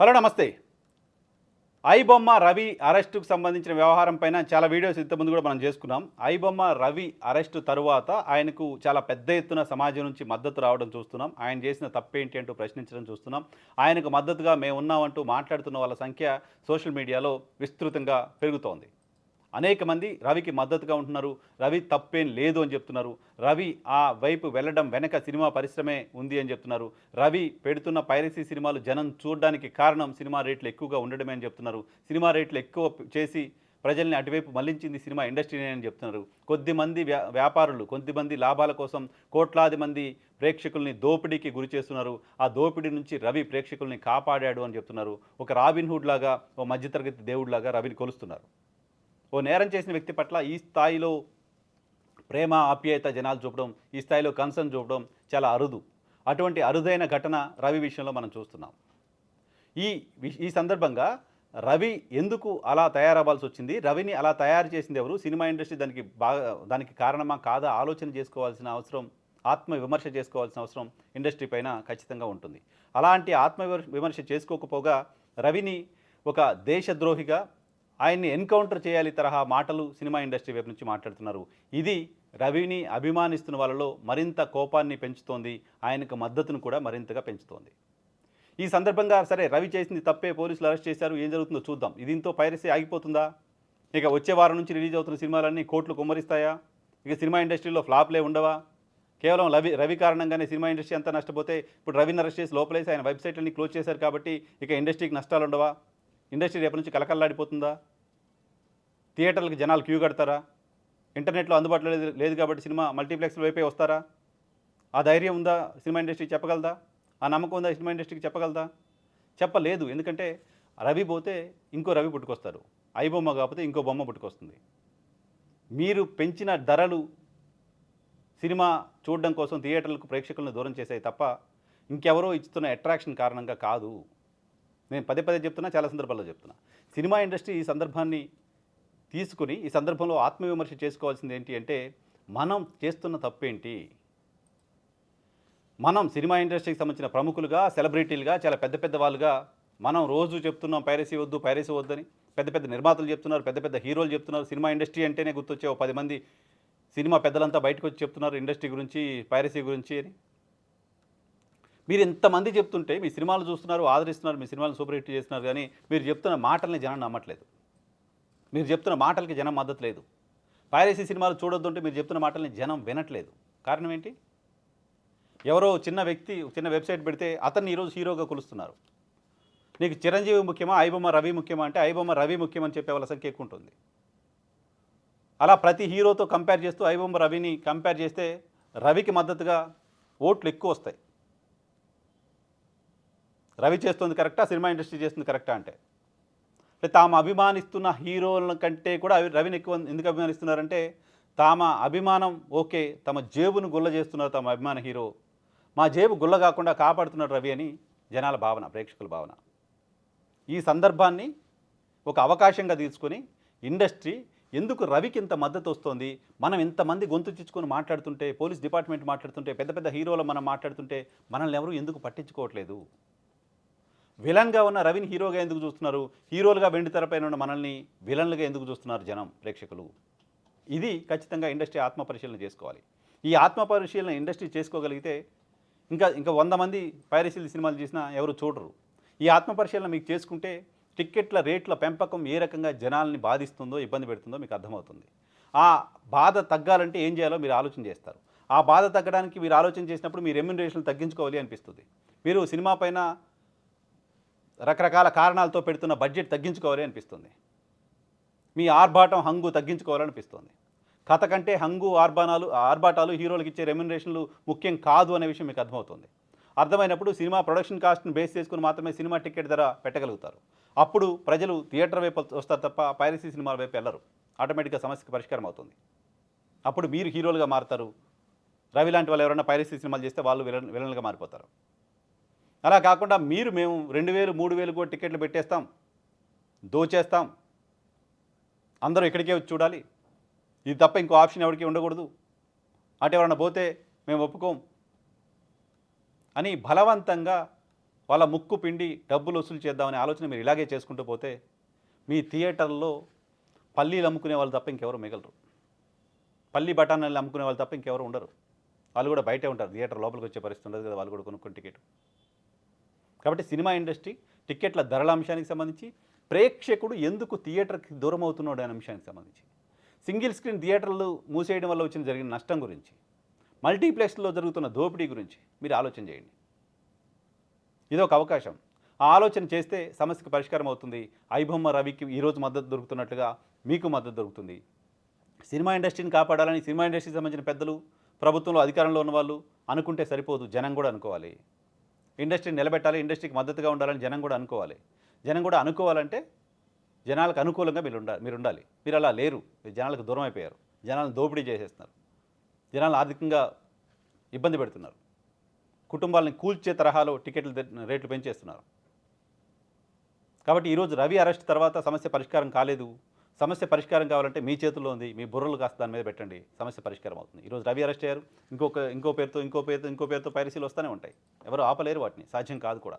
Hello నమస్తే. ఐబొమ్మ రవి అరెస్టుకు సంబంధించిన వ్యవహారం పైన చాలా వీడియోస్ ఇంతకుముందు కూడా మనం చేసుకున్నాం. ఐబొమ్మ రవి అరెస్టు తరువాత ఆయనకు చాలా పెద్ద ఎత్తున సమాజం నుంచి మద్దతు రావడం చూస్తున్నాం. ఆయన చేసిన తప్పేంటి అంటూ ప్రశ్నించడం చూస్తున్నాం. ఆయనకు మద్దతుగా మేము ఉన్నామంటూ మాట్లాడుతున్న వాళ్ళ సంఖ్య సోషల్ మీడియాలో విస్తృతంగా పెరుగుతోంది. అనేక మంది రవికి మద్దతుగా ఉంటున్నారు. రవి తప్పేం లేదు అని చెప్తున్నారు. రవి ఆ వైపు వెళ్ళడం వెనక సినిమా పరిశ్రమే ఉంది అని చెప్తున్నారు. రవి పెడుతున్న పైరసీ సినిమాలు జనం చూడడానికి కారణం సినిమా రేట్లు ఎక్కువగా ఉండడమే అని చెప్తున్నారు. సినిమా రేట్లు ఎక్కువ చేసి ప్రజల్ని అటువైపు మళ్ళించింది సినిమా ఇండస్ట్రీనే అని చెప్తున్నారు. కొద్దిమంది వ్యా వ్యాపారులు కొద్దిమంది లాభాల కోసం కోట్లాది మంది ప్రేక్షకుల్ని దోపిడీకి గురి చేస్తున్నారు. ఆ దోపిడీ నుంచి రవి ప్రేక్షకుల్ని కాపాడాడు అని చెప్తున్నారు. ఒక రాబిన్ హుడ్ లాగా ఓ మధ్యతరగతి దేవుడిలాగా రవిని కొలుస్తున్నారు. ఓ నేరం చేసిన వ్యక్తి పట్ల ఈ స్థాయిలో ప్రేమ ఆప్యాయత జనాలు చూపడం ఈ స్థాయిలో కన్సర్న్ చూపడం చాలా అరుదు. అటువంటి అరుదైన ఘటన రవి విషయంలో మనం చూస్తున్నాం. ఈ ఈ సందర్భంగా రవి ఎందుకు అలా తయారవ్వాల్సి వచ్చింది? రవిని అలా తయారు చేసింది ఎవరు? సినిమా ఇండస్ట్రీ దానికి బాగా దానికి కారణమా కాదా? ఆలోచన చేసుకోవాల్సిన అవసరం ఆత్మ విమర్శ చేసుకోవాల్సిన అవసరం ఇండస్ట్రీ పైన ఖచ్చితంగా ఉంటుంది. అలాంటి ఆత్మ విమర్శ చేసుకోకపోగా రవిని ఒక దేశద్రోహిగా ఆయన్ని ఎన్కౌంటర్ చేయాలి తరహా మాటలు సినిమా ఇండస్ట్రీ వైపు నుంచి మాట్లాడుతున్నారు. ఇది రవిని అభిమానిస్తున్న వాళ్ళలో మరింత కోపాన్ని పెంచుతోంది. ఆయనకు మద్దతును కూడా మరింతగా పెంచుతోంది. ఈ సందర్భంగా సరే రవి చేసింది తప్పే పోలీసులు అరెస్ట్ చేశారు. ఏం జరుగుతుందో చూద్దాం. దీంతో పైరసీ ఆగిపోతుందా? ఇక వచ్చే వారం నుంచి రిలీజ్ అవుతున్న సినిమాలన్నీ కోట్లు కుమ్మరిస్తాయా? ఇక సినిమా ఇండస్ట్రీలో ఫ్లాప్లే ఉండవా? కేవలం రవి రవి కారణంగానే సినిమా ఇండస్ట్రీ అంతా నష్టపోతే ఇప్పుడు రవిని అరెస్ట్ చేసి లోపలేసి ఆయన వెబ్సైట్లన్నీ క్లోజ్ చేశారు కాబట్టి ఇక ఇండస్ట్రీకి నష్టాలు ఉండవా ఇండస్ట్రీ రేపటి నుంచి కలకల్లాడిపోతుందా థియేటర్లకు జనాలు క్యూ కడతారా? ఇంటర్నెట్లో అందుబాటులో లేదు లేదు కాబట్టి సినిమా మల్టీప్లెక్స్ వైపే వస్తారా? ఆ ధైర్యం ఉందా సినిమా ఇండస్ట్రీకి చెప్పగలదా? ఆ నమ్మకం ఉందా సినిమా ఇండస్ట్రీకి చెప్పగలదా? చెప్పలేదు ఎందుకంటే రవి పోతే ఇంకో రవి పుట్టుకొస్తారు. ఐ బొమ్మ కాకపోతే ఇంకో బొమ్మ పుట్టుకొస్తుంది. మీరు పెంచిన ధరలు సినిమా చూడడం కోసం థియేటర్లకు ప్రేక్షకులను దూరం చేశాయి తప్ప ఇంకెవరో ఇస్తున్న అట్రాక్షన్ కారణంగా కాదు. నేను పదే పదే చెప్తున్నా చాలా సందర్భాల్లో చెప్తున్నా. సినిమా ఇండస్ట్రీ ఈ సందర్భాన్ని తీసుకుని ఈ సందర్భంలో ఆత్మవిమర్శ చేసుకోవాల్సింది ఏంటి అంటే మనం చేస్తున్న తప్పేంటి? మనం సినిమా ఇండస్ట్రీకి సంబంధించిన ప్రముఖులుగా సెలబ్రిటీలుగా చాలా పెద్ద పెద్ద వాళ్ళుగా మనం రోజు చెప్తున్నాం పైరసీ వద్దు పైరసీ వద్దని. పెద్ద పెద్ద నిర్మాతలు చెప్తున్నారు పెద్ద పెద్ద హీరోలు చెప్తున్నారు. సినిమా ఇండస్ట్రీ అంటేనే గుర్తొచ్చే ఓ పది మంది సినిమా పెద్దలంతా బయటకు వచ్చి చెప్తున్నారు ఇండస్ట్రీ గురించి పైరసీ గురించి అని. మీరు ఎంతమంది చెప్తుంటే మీ సినిమాలు చూస్తున్నారు ఆదరిస్తున్నారు మీ సినిమాలు సూపర్ హిట్ చేస్తున్నారు కానీ మీరు చెప్తున్న మాటల్ని జనం నమ్మట్లేదు. మీరు చెప్తున్న మాటలకి జనం మద్దతు లేదు. పైరసీ సినిమాలు చూడొద్దుంటే మీరు చెప్తున్న మాటల్ని జనం వినట్లేదు. కారణం ఏంటి? ఎవరో చిన్న వ్యక్తి చిన్న వెబ్సైట్ పెడితే అతన్ని ఈరోజు హీరోగా కొలుస్తున్నారు. నీకు చిరంజీవి ముఖ్యమా ఐబొమ్మ రవి ముఖ్యమా అంటే ఐబొమ్మ రవి ముఖ్యమని చెప్పే వాళ్ళ సంఖ్య ఎక్కువ ఉంటుంది. అలా ప్రతి హీరోతో కంపేర్ చేస్తూ ఐబొమ్మ రవిని కంపేర్ చేస్తే రవికి మద్దతుగా ఓట్లు ఎక్కువ వస్తాయి. రవి చేస్తుంది కరెక్టా? సినిమా ఇండస్ట్రీ చేస్తుంది కరెక్టా అంటే? అంటే తాము అభిమానిస్తున్న హీరోల కంటే కూడా రవిని ఎక్కువ ఎందుకు అభిమానిస్తున్నారంటే తామ అభిమానం ఓకే తమ జేబును గుల్ల చేస్తున్నారు తమ అభిమాన హీరో. మా జేబు గుల్ల కాకుండా కాపాడుతున్నాడు రవి అని జనాల భావన ప్రేక్షకుల భావన. ఈ సందర్భాన్ని ఒక అవకాశంగా తీసుకొని ఇండస్ట్రీ ఎందుకు రవికి ఇంత మద్దతు వస్తుంది? మనం ఇంతమంది గొంతు చిచ్చుకొని మాట్లాడుతుంటే పోలీస్ డిపార్ట్మెంట్ మాట్లాడుతుంటే పెద్ద పెద్ద హీరోలు మనం మాట్లాడుతుంటే మనల్ని ఎవరూ ఎందుకు పట్టించుకోవట్లేదు? విలన్గా ఉన్న రవిని హీరోగా ఎందుకు చూస్తున్నారు? హీరోలుగా వెండి తెరపైన ఉన్న మనల్ని విలన్లుగా ఎందుకు చూస్తున్నారు జనం ప్రేక్షకులు? ఇది ఖచ్చితంగా ఇండస్ట్రీ ఆత్మ పరిశీలన చేసుకోవాలి. ఈ ఆత్మ పరిశీలన ఇండస్ట్రీ చేసుకోగలిగితే ఇంకా ఇంకా వంద మంది పైరసీలు సినిమాలు చేసినా ఎవరు చూడరు. ఈ ఆత్మ పరిశీలన మీకు చేసుకుంటే టిక్కెట్ల రేట్ల పెంపకం ఏ రకంగా జనాల్ని బాధిస్తుందో ఇబ్బంది పెడుతుందో మీకు అర్థమవుతుంది. ఆ బాధ తగ్గాలంటే ఏం చేయాలో మీరు ఆలోచన చేస్తారు. ఆ బాధ తగ్గడానికి మీరు ఆలోచన చేసినప్పుడు మీ రెమ్యునరేషన్ తగ్గించుకోవాలి అనిపిస్తుంది. మీరు సినిమా పైన రకరకాల కారణాలతో పెడుతున్న బడ్జెట్ తగ్గించుకోవాలి అనిపిస్తుంది. మీ ఆర్భాటం హంగు తగ్గించుకోవాలనిపిస్తుంది. కథ కంటే హంగు ఆర్బానాలు ఆర్భాటాలు హీరోలకు ఇచ్చే రెమ్యునరేషన్లు ముఖ్యం కాదు అనే విషయం మీకు అర్థమవుతుంది. అర్థమైనప్పుడు సినిమా ప్రొడక్షన్ కాస్ట్ని బేస్ చేసుకుని మాత్రమే సినిమా టికెట్ ధర పెట్టగలుగుతారు. అప్పుడు ప్రజలు థియేటర్ వైపు వస్తారు తప్ప పైరసీ సినిమాల వైపు వెళ్ళరు. ఆటోమేటిక్గా సమస్యకు పరిష్కారం అవుతుంది. అప్పుడు మీరు హీరోలుగా మారుతారు. రవి లాంటి వాళ్ళు ఎవరైనా పైరసీ సినిమాలు చేస్తే వాళ్ళు విలన్ విలన్లుగా మారిపోతారు. అలా కాకుండా మీరు మేము రెండు వేలు మూడు వేలు కూడా టికెట్లు పెట్టేస్తాం. దోచేస్తాం. అందరూ ఇక్కడికే వచ్చి చూడాలి. ఇది తప్ప ఇంకో ఆప్షన్ ఎవరికి ఉండకూడదు. అటు ఎవరన్నా పోతే మేము ఒప్పుకోం. అని బలవంతంగా వాళ్ళ ముక్కు పిండి డబ్బులు వసూలు చేద్దామనే ఆలోచన మీరు ఇలాగే చేసుకుంటూ పోతే మీ థియేటర్లో పల్లీలు అమ్ముకునే వాళ్ళు తప్ప ఇంకెవరు మిగలరు. పల్లి బఠానీలు అమ్ముకునే వాళ్ళు తప్ప ఇంకెవరు ఉండరు. వాళ్ళు కూడా బయటే ఉంటారు. థియేటర్ లోపలికి వచ్చే పరిస్థితి ఉండదు కదా. వాళ్ళు కూడా కొనుక్కుని టికెట్. కాబట్టి సినిమా ఇండస్ట్రీ టికెట్ల ధరల అంశానికి సంబంధించి ప్రేక్షకుడు ఎందుకు థియేటర్కి దూరం అవుతున్నాడు అనే అంశానికి సంబంధించి. సింగిల్ స్క్రీన్ థియేటర్లు మూసేయడం వల్ల వచ్చిన జరిగిన నష్టం గురించి మల్టీప్లెక్స్లో జరుగుతున్న దోపిడీ గురించి మీరు ఆలోచన చేయండి. ఇది ఒక అవకాశం. ఆ ఆలోచన చేస్తే సమస్యకు పరిష్కారం అవుతుంది. ఐబొమ్మ రవికి ఈరోజు మద్దతు దొరుకుతున్నట్లుగా మీకు మద్దతు దొరుకుతుంది. సినిమా ఇండస్ట్రీని కాపాడాలని సినిమా ఇండస్ట్రీకి సంబంధించిన పెద్దలు ప్రభుత్వంలో అధికారంలో ఉన్న వాళ్ళు అనుకుంటే సరిపోదు జనం కూడా అనుకోవాలి. ఇండస్ట్రీని నిలబెట్టాలి ఇండస్ట్రీకి మద్దతుగా ఉండాలని జనం కూడా అనుకోవాలి. జనం కూడా అనుకోవాలంటే జనాలకు అనుకూలంగా మీరు ఉండాలి మీరు ఉండాలి. మీరు అలా లేరు. మీరు జనాలకు దూరం అయిపోయారు. జనాలను దోపిడీ చేసేస్తున్నారు. జనాలు ఆర్థికంగా ఇబ్బంది పెడుతున్నారు. కుటుంబాలను కూల్చే తరహాలో టికెట్లు రేట్లు పెంచేస్తున్నారు. కాబట్టి ఈరోజు రవి అరెస్ట్ తర్వాత సమస్య పరిష్కారం కాలేదు. సమస్య పరిష్కారం కావాలంటే మీ చేతుల్లో ఉంది మీ బుర్రలు కాస్త దాని మీద పెట్టండి. సమస్య పరిష్కారం అవుతుంది. ఈరోజు రవి అరెస్ట్ అయ్యారు. ఇంకొక ఇంకో పేరుతో ఇంకో పేరుతో ఇంకో పేరుతో పైరసీలు వస్తూనే ఉంటాయి. ఎవరు ఆపలేరు వాటిని. సాధ్యం కాదు కూడా.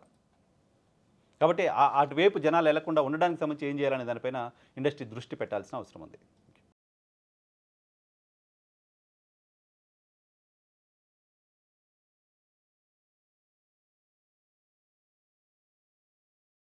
కాబట్టి ఆ- అటువైపు జనాలు వెళ్ళకుండా ఉండడానికి సంబంధించి ఏం చేయాలనే దానిపైన ఇండస్ట్రీ దృష్టి పెట్టాల్సిన అవసరం ఉంది.